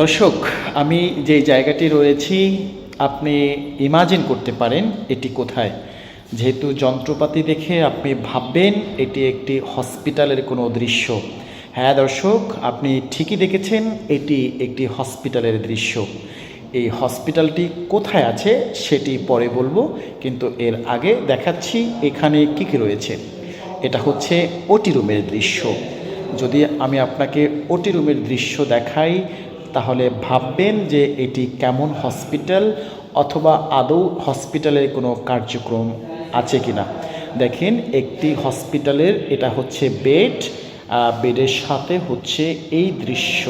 দর্শক, আমি যে জায়গাটি রয়েছি, আপনি ইমাজিন করতে পারেন এটি কোথায়। যেহেতু যন্ত্রপাতি দেখে আপনি ভাববেন এটি একটি হসপিটালের কোনো দৃশ্য। হ্যাঁ দর্শক, আপনি ঠিকই দেখেছেন এটি একটি হসপিটালের দৃশ্য। এই হসপিটালটি কোথায় আছে সেটি পরে বলব, কিন্তু এর আগে দেখাচ্ছি এখানে কী কী রয়েছে। এটা হচ্ছে ওটি রুমের দৃশ্য। যদি আমি আপনাকে ওটি রুমের দৃশ্য দেখাই তাহলে ভাববেন যে এটি কেমন হসপিটাল অথবা আদৌ হসপিটালের কোনো কার্যক্রম আছে কিনা। দেখেন, একটি হসপিটালের এটা হচ্ছে বেড বেডের সাথে হচ্ছে এই দৃশ্য।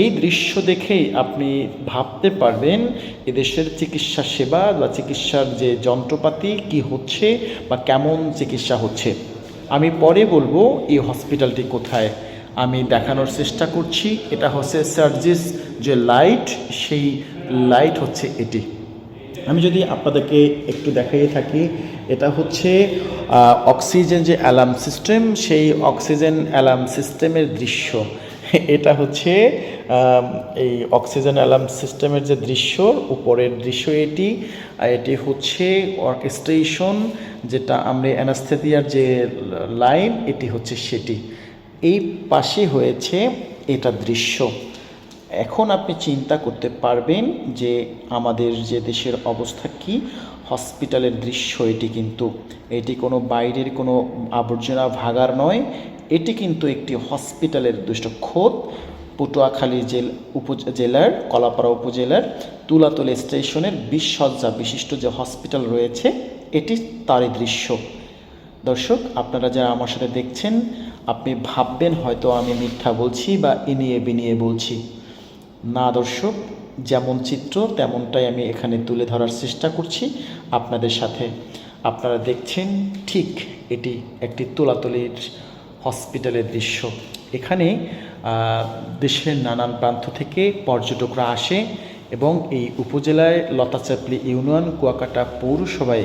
এই দৃশ্য দেখেই আপনি ভাবতে পারবেন এদেশের চিকিৎসা সেবা বা চিকিৎসার যে যন্ত্রপাতি কি হচ্ছে বা কেমন চিকিৎসা হচ্ছে। আমি পরে বলব এই হসপিটালটি কোথায়। আমি দেখানোর চেষ্টা করছি। এটা হচ্ছে সার্জিস যে লাইট সেই লাইট হচ্ছে এটি। আমি যদি আপনাদেরকে একটু দেখাইয়ে থাকি, এটা হচ্ছে অক্সিজেন যে অ্যালার্ম সিস্টেম সেই অক্সিজেন অ্যালার্ম সিস্টেমের দৃশ্য। এটা হচ্ছে এই অক্সিজেন অ্যালার্ম সিস্টেমের যে দৃশ্য, উপরের দৃশ্য এটি। এটি হচ্ছে অর্কেস্ট্রেশন যেটা আমরা অ্যানাস্থেতিয়ার যে লাইন এটি হচ্ছে সেটি। এই পাশে হয়েছে এটা দৃশ্য। এখন আপনি চিন্তা করতে পারবেন যে আমাদের যে দেশের অবস্থা কি, হসপিটালের দৃশ্য এটি কিন্তু। এটি কোনো বাইরের কোনো আবর্জনা ভাগার নয়, এটি কিন্তু একটি হসপিটালের দুষ্ট খোদ। পটুয়াখালী জেল উপজেলার কলাপাড়া উপজেলার, তুলাতলি স্টেশনের বিশ সজ্জা বিশিষ্ট যে হসপিটাল রয়েছে, এটি তারই দৃশ্য। দর্শক, আপনারা যারা আমার সাথে দেখছেন আপনি ভাববেন হয়তো আমি মিথ্যা বলছি বা ইনিয়ে বিনিয়ে বলছি। না দর্শক, যেমন চিত্র, তেমনটাই আমি এখানে তুলে ধরার চেষ্টা করছি আপনাদের সাথে। আপনারা দেখছেন ঠিক এটি একটি তোলাতলির হসপিটালের দৃশ্য। এখানে দেশের নানান প্রান্ত থেকে পর্যটকরা আসে এবং এই উপজেলায় লতাচাপলি ইউনিয়ন, কুয়াকাটা পৌরসভায়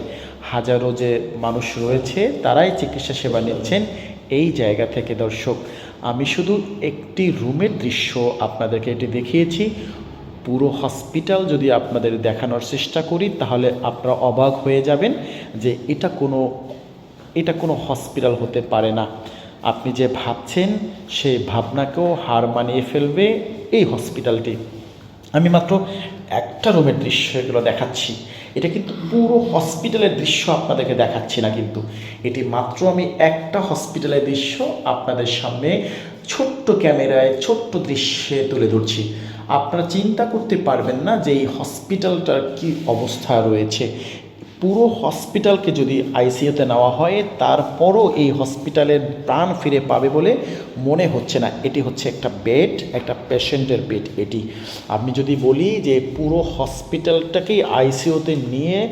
হাজারো যে মানুষ রয়েছে, তারাই চিকিৎসা সেবা নিচ্ছেন এই জায়গা থেকে, দর্শক, আমি শুধু একটি রুমের দৃশ্য আপনাদেরকে এটি দেখিয়েছি। পুরো হসপিটাল যদি আপনাদের দেখানোর চেষ্টা করি, তাহলে আপনারা অবাক হয়ে যাবেন যে এটা কোনো এটা কোনো হসপিটাল হতে পারে না। আপনি যে ভাবছেন, সেই ভাবনাকেও হার মানিয়ে ফেলবে এই হসপিটালটি। আমি মাত্র একটা রুমের দৃশ্য এগুলো দেখাচ্ছি। এটা কিন্তু পুরো হসপিটালের দৃশ্য আপনাদেরকে দেখাচ্ছি না কিন্তু। এটি মাত্র আমি একটা হসপিটালের দৃশ্য আপনাদের সামনে ছোট্ট ক্যামেরায়, ছোট্ট দৃশ্যে তুলে ধরছি। আপনারা চিন্তা করতে পারবেন না যে এই হসপিটালটার কী অবস্থা রয়েছে। পুরো হসপিটালকে যদি আইসিইউতে নেওয়া হয়, তারপরও এই হসপিটালের প্রাণ ফিরে পাবে বলে মনে হচ্ছে না। এটি হচ্ছে একটা বেড, একটা পেশেন্টের বেড এটি। আমি যদি বলি যে পুরো হসপিটালটাকেই আইসিইউতে নিয়ে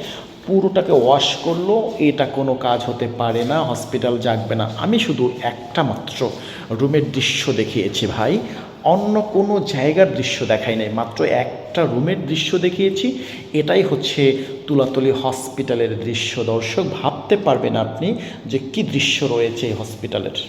পুরোটাকে ওয়াশ করল, এটা কোনো কাজ হতে পারে না, হসপিটাল জাগবে না। আমি শুধু একটা মাত্র রুমের দৃশ্য দেখিয়েছি ভাই। অন্য কোনো জায়গার দৃশ্য দেখাই নাই। মাত্র একটা রুমের দৃশ্য দেখিয়েছি। এটাই হচ্ছে তুলাতলি হসপিটালের দৃশ্য। দর্শক, ভাবতে পারবেন আপনি যে কি দৃশ্য রয়েছে এই হসপিটালের।